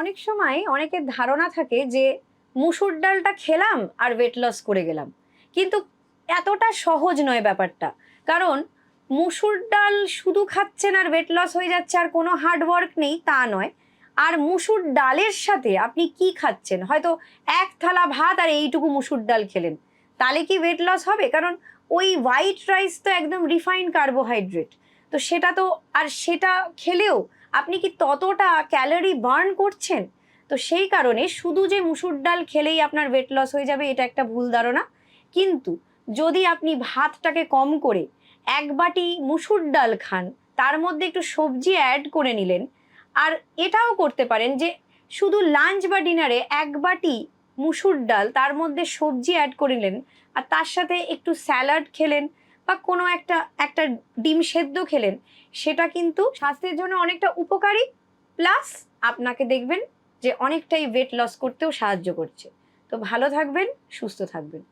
অনেক সময় অনেকের ধারণা থাকে যে মুসুর ডালটা খেলাম আর ওয়েট লস করে গেলাম। কিন্তু এতটা সহজ নয় ব্যাপারটা। কারণ মুসুর ডাল শুধু খাচ্ছেন আর ওয়েট লস হয়ে যাচ্ছে আর কোনো হার্ডওয়ার্ক নেই, তা নয়। আর মুসুর ডালের সাথে আপনি কি খাচ্ছেন? হয়তো এক থালা ভাত আর এইটুকু মুসুর ডাল খেলেন। তাহলে কি ওয়েট লস হবে? কারণ ওই হোয়াইট রাইস তো একদম রিফাইন্ড কার্বোহাইড্রেট তো সেটা তো, আর সেটা খেলেও আপনি কি ততটা ক্যালোরি বার্ন করছেন? তো সেই কারণে শুধু যে মুসুর ডাল খেলেই আপনার ওয়েট লস হয়ে যাবে, এটা একটা ভুল ধারণা। কিন্তু যদি আপনি ভাতটাকে কম করে এক বাটি মুসুর ডাল খান, তার মধ্যে একটু সবজি অ্যাড করে নিলেন, আর এটাও করতে পারেন যে শুধু লাঞ্চ বা ডিনারে এক বাটি মুসুর ডাল তার মধ্যে সবজি অ্যাড করে নিলেন, আর তার সাথে একটু স্যালাড খেলেন বা কোনো একটা একটা ডিম সেদ্ধ খেলেন, সেটা কিন্তু স্বাস্থ্যের জন্য অনেকটা উপকারী। প্লাস আপনাকে দেখবেন যে অনেকটাই ওয়েট লস করতেও সাহায্য করছে। তো ভালো থাকবেন, সুস্থ থাকবেন।